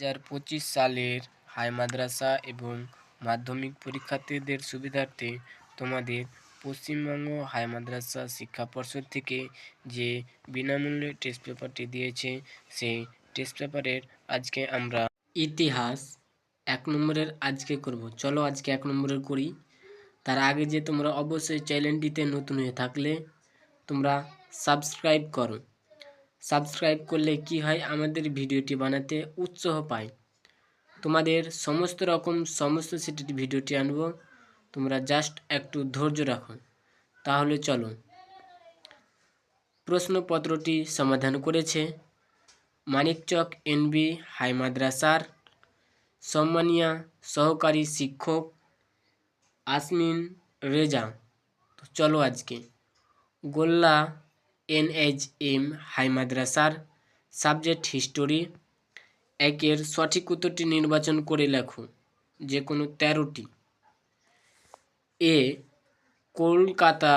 হাজার পঁচিশ সালের হাই মাদ্রাসা এবং মাধ্যমিক পরীক্ষার্থীদের সুবিধার্থে তোমাদের পশ্চিমবঙ্গ হাই মাদ্রাসা শিক্ষা পর্ষদ থেকে যে বিনামূল্যে টেস্ট পেপারটি দিয়েছে, সেই টেস্ট পেপারের আজকে আমরা ইতিহাস এক নম্বরের আজকে করব। চলো আজকে এক নম্বরের করি। তার আগে যে তোমরা অবশ্যই চ্যানেলটিতে নতুন হয়ে থাকলে তোমরা সাবস্ক্রাইব করো। সাবস্ক্রাইব করলে কি হয়? আমাদের ভিডিওটি বানাতে উৎসাহ পায়। তোমাদের সমস্ত রকম, সমস্ত সেটির ভিডিওটি আনব। তোমরা জাস্ট একটু ধৈর্য রাখো। তাহলে চলো। প্রশ্নপত্রটি সমাধান করেছে মানিকচক এনবি হাই মাদ্রাসার সম্মানিয়া সহকারী শিক্ষক আসমিন রেজা। তো চলো আজকে। গোল্লা এনএইচ এম হাই মাদ্রাসার সাবজেক্ট হিস্টোরি। একের সঠিক উত্তরটি নির্বাচন করে লেখো যে কোনো তেরোটি। এ, কলকাতা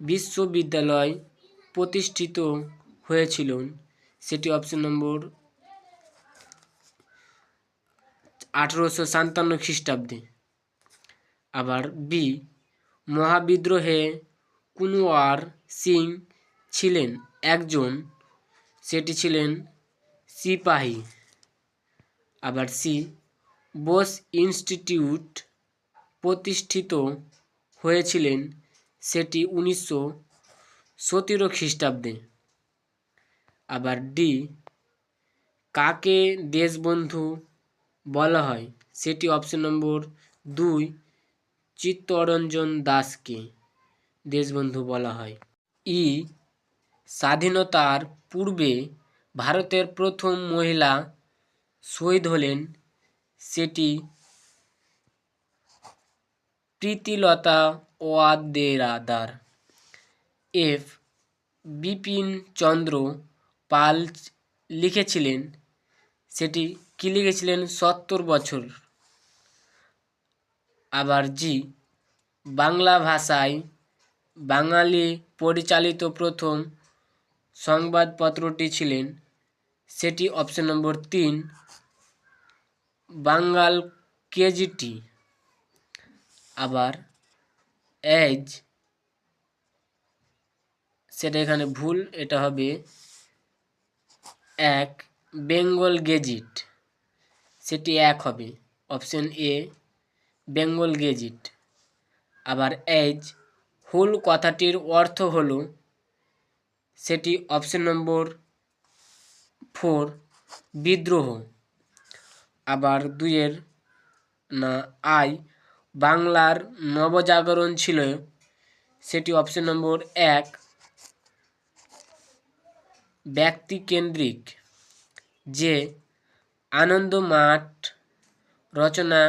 বিশ্ববিদ্যালয় প্রতিষ্ঠিত হয়েছিল। সেটি অপশন নম্বর আঠেরোশো সাতান্ন খ্রিস্টাব্দে। আবার বি, মহাবিদ্রোহে কুনওয়ার সিং ছিলেন একজন, সেটি ছিলেন সিপাহী। আবার সি বোস ইনস্টিটিউট প্রতিষ্ঠিত হয়েছিলেন, সেটি উনিশশো সতেরো খ্রিস্টাব্দে। আবার ডি কাকে দেশবন্ধু বলা হয়, সেটি অপশন নম্বর দুই চিত্তরঞ্জন দাসকে। দেশবন্ধু বলা হয়। ই স্বাধীনতার পূর্বে ভারতের প্রথম মহিলা শহীদ হলেন, সেটি প্রীতিলতা ওয়াদেরাদার। এফ. বিপিন চন্দ্র পাল লিখেছিলেন, সেটি কি লিখেছিলেন? সত্তর বছর। আবার জি, বাংলা ভাষায় বাঙালি পরিচালিত প্রথম সংবাদপত্রটি ছিলেন, সেটি অপশন নম্বর তিন, বাঙ্গাল কেজিটি। আবার, এজ, সেটা এখানে ভুল, এটা হবে এক, বেঙ্গল গেজিট। সেটি এক হবে, অপশন এ, বেঙ্গল গেজিট। আবার এজ হুল কথাটির অর্থ হল, সেটি অপশন নম্বর ফোর, বিদ্রোহ। আবার দুইয়ের না, আই, বাংলার নবজাগরণ ছিল, সেটি অপশন নম্বর এক, ব্যক্তিকেন্দ্রিক, যে আনন্দ মাঠ রচনা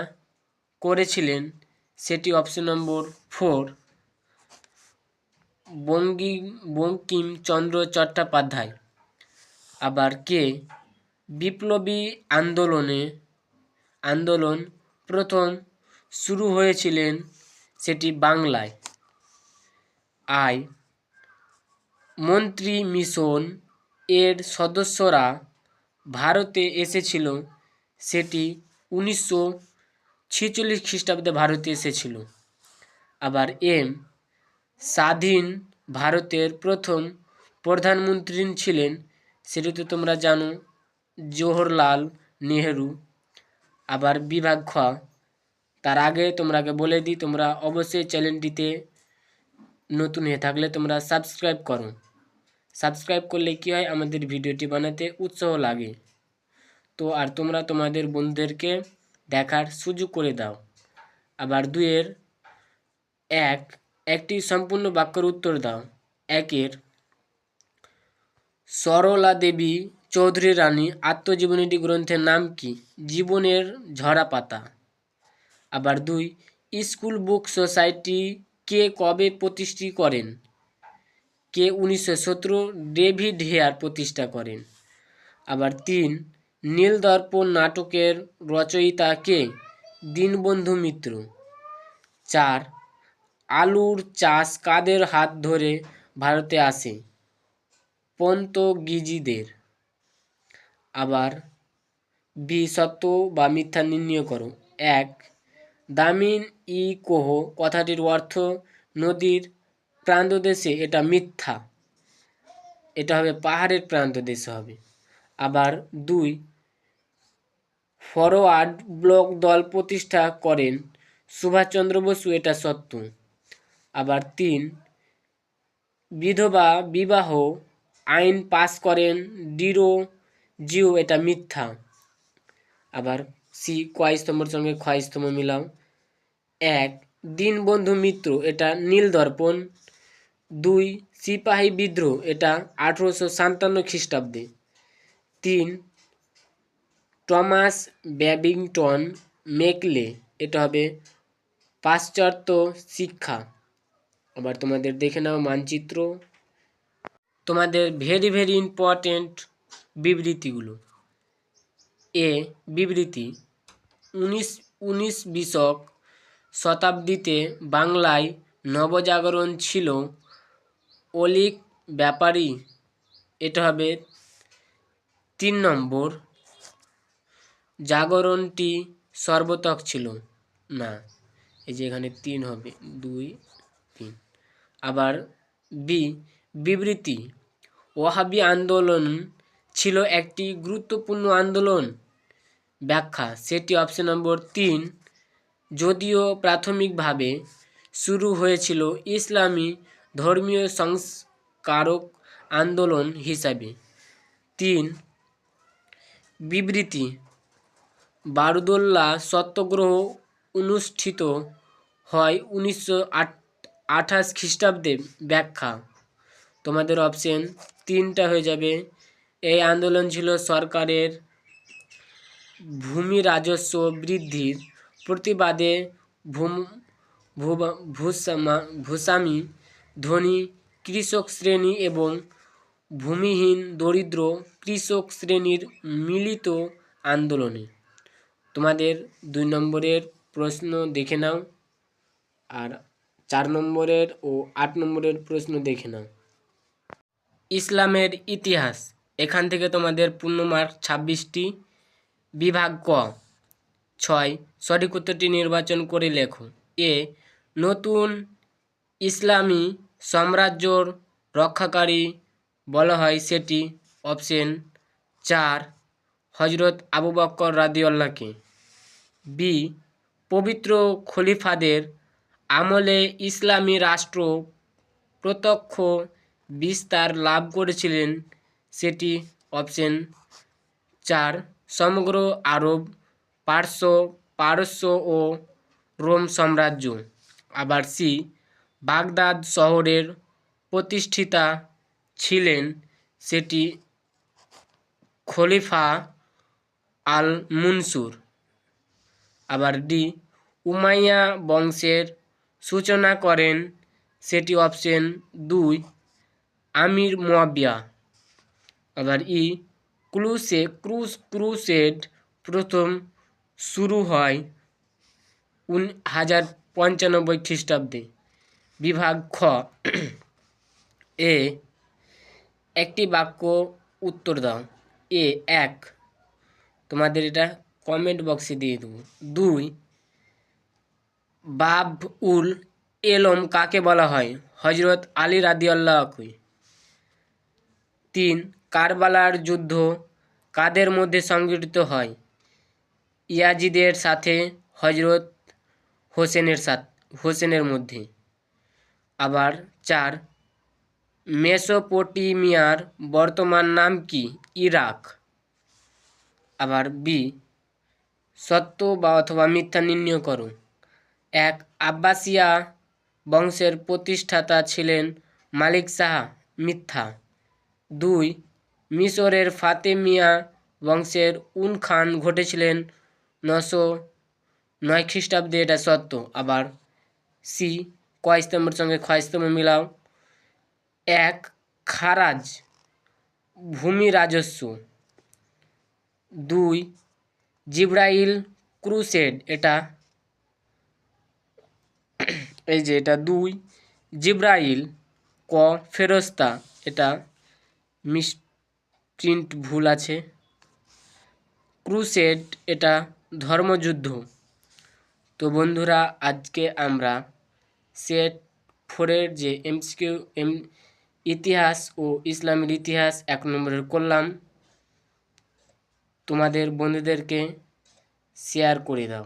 করেছিলেন, সেটি অপশন নম্বর ফোর। বঙ্গি বঙ্কিমচন্দ্র চট্টোপাধ্যায়। আবার কে? বিপ্লবী আন্দোলনে, আন্দোলন প্রথম শুরু হয়েছিলেন সেটি বাংলায়। আই মন্ত্রী মিশন এর সদস্যরা ভারতে এসেছিল, সেটি উনিশশো ছেচল্লিশ খ্রিস্টাব্দে ভারতে এসেছিল। আবার এম স্বাধীন ভারতের প্রথম প্রধানমন্ত্রী ছিলেন সেটি তো তোমরা জানো, জওহরলাল নেহেরু। আবার বিভাগ খ, তার আগে তোমরাকে বলে দিই, তোমরা অবশ্যই চ্যানেলটিতে নতুন হয়ে থাকলে তোমরা সাবস্ক্রাইব করো। সাবস্ক্রাইব করলে কী হয়, আমাদের ভিডিওটি বানাতে উৎসাহ লাগে। তো আর তোমরা তোমাদের বন্ধুদেরকে দেখার সুযোগ করে দাও। আবার দুয়ের এক একটি সম্পূর্ণ বাক্যের উত্তর দাও। একের সরলা দেবী চৌধুরী রানী আত্মজীবনীটি গ্রন্থের নাম কি? জীবনের ঝরা পাতা আবার দুই, স্কুল বুক সোসাইটি কে কবে প্রতিষ্ঠিত করেন? কে উনিশশো সতেরো ডেভিড হেয়ার প্রতিষ্ঠা করেন? আবার তিন, নীলদর্পণ নাটকের রচয়িতা কে? দীনবন্ধু মিত্র। চার আলুর চাষ কাদের হাত ধরে ভারতে আসে? পন্তগিজিদের। আবার বি সত্য বা মিথ্যা নির্ণয় করো। এক, দামিন ই কোহ কথাটির অর্থ নদীর প্রান্তদেশে এটা মিথ্যা। এটা হবে পাহাড়ের প্রান্তদেশে হবে। আবার দুই ফরওয়ার্ড ব্লক দল প্রতিষ্ঠা করেন সুভাষচন্দ্র বসু, এটা সত্য। আবার তিন, বিধবা, বিবাহ, আইন পাস করেন, ডিরো, জিও, এটা মিথ্যা। আবার সি কয় সঙ্গে ক্ষয় স্তম্ভ মিলাও। এক, দীনবন্ধু মিত্র, এটা নীল দর্পণ। দুই, সিপাহী বিদ্রোহ, এটা আঠেরোশো সাতান্ন খ্রিস্টাব্দে। তিন, টমাস ব্যাবিংটন মেকলে, এটা হবে পাশ্চাত্য শিক্ষা। আবার তোমাদের দেখে নাও মানচিত্র। তোমাদের ভেরি ভেরি ইম্পর্টেন্ট বিবৃতিগুলো। এ, বিবৃতি, উনিশ উনিশ বিশক শতাব্দীতে বাংলায় নবজাগরণ ছিল। অলিক ব্যাপারী, এটা হবে তিন নম্বর। জাগরণটি সর্বতক ছিল। না, এই যে এখানে তিন হবে। দুই আবার বি, বিবৃতি। ওহাবি আন্দোলন ছিল একটি গুরুত্বপূর্ণ আন্দোলন ব্যাখ্যা। সেটি অপশন নম্বর তিন। যদিও প্রাথমিকভাবে শুরু হয়েছিল ইসলামী ধর্মীয় সংস্কারক আন্দোলন হিসাবে। তিন, বিবৃতি। বারুদোল্লা সত্যগ্রহ অনুষ্ঠিত হয় উনিশশো আট আঠাশ খ্রিস্টাব্দে ব্যাখ্যা। তোমাদের অপশন তিনটা হয়ে যাবে। এই আন্দোলন ছিল সরকারের ভূমি রাজস্ব বৃদ্ধির প্রতিবাদে ভূম ভূস্বামী, ধনী, কৃষক শ্রেণি এবং ভূমিহীন দরিদ্র কৃষক শ্রেণির মিলিত আন্দোলনে। তোমাদের দুই নম্বরের প্রশ্ন দেখে নাও। আর চার নম্বরের ও আট নম্বরের প্রশ্ন দেখে নাও। ইসলামের ইতিহাস, এখান থেকে তোমাদের পূর্ণ মার্ক ছাব্বিশটি, বিভাগ ক। ছয়, সঠিক উত্তরটি নির্বাচন করে লেখো। এ, নতুন ইসলামী সাম্রাজ্যর রক্ষাকারী বলা হয় সেটি অপশন চার হজরত আবু বক্কর রাদিউল্লাহকে বি, পবিত্র খলিফাদের আমলে ইসলামী রাষ্ট্র প্রত্যক্ষ বিস্তার লাভ করেছিলেন সেটি অপশন চার। সমগ্র আরব পার্শ্ব পারস্য ও রোম সাম্রাজ্য। আবার সি, বাগদাদ শহরের প্রতিষ্ঠিতা ছিলেন সেটি খলিফা আল মুনসুর আবার ডি, উমাইয়া বংশের সূচনা করেন, সেটি অপশন দুই, আমির মোয়াবিয়া আবার ই, ক্রুসে, ক্রুস, ক্রুসেড প্রথম শুরু হয় উন, হাজার পঞ্চানব্বই খ্রিস্টাব্দে। বিভাগ খ, এ, একটি বাক্য উত্তর দাও। এ, এক। তোমাদের এটা কমেন্ট বক্সে দিয়ে দেবো। দুই বাব উল এলম কাকে বলা হয়? হজরত আলী রাদিয়াল্লাহকে তিন, কারবালার যুদ্ধ কাদের মধ্যে সংগঠিত হয়? ইয়াজিদের সাথে হজরত হোসেনের সাথ, হোসেনের মধ্যে। আবার চার, মেসোপটেমিয়ার বর্তমান নাম কি? ইরাক। আবার বি, সত্য বা অথবা মিথ্যা নির্ণয় করো। এক আব্বাসিয়া বংশের প্রতিষ্ঠাতা ছিলেন মালিক শাহ মিথ্যা। দুই, মিশরের ফাতেমিয়া বংশের উন খান ঘটেছিলেন নশো নয় খ্রিস্টাব্দে, এটা সত্য। আবার সি কয় স্তম্ভের সঙ্গে ক্ষয় স্তম্ভ মিলাও। এক, খারাজ ভূমি রাজস্ব। দুই, জিব্রাইল ক্রুসেড, এটা এই যে এটা দুই। জিব্রাইল ক, ফেরস্তা। এটা মিস প্রিন্ট ভুল আছে। ক্রুসেড, এটা ধর্মযুদ্ধ। তো বন্ধুরা, আজকে আমরা সেট ফোরের যে এমসিকিউ, এম, ইতিহাস ও ইসলামের ইতিহাস এক নম্বরের করলাম। তোমাদের বন্ধুদেরকে শেয়ার করে দাও।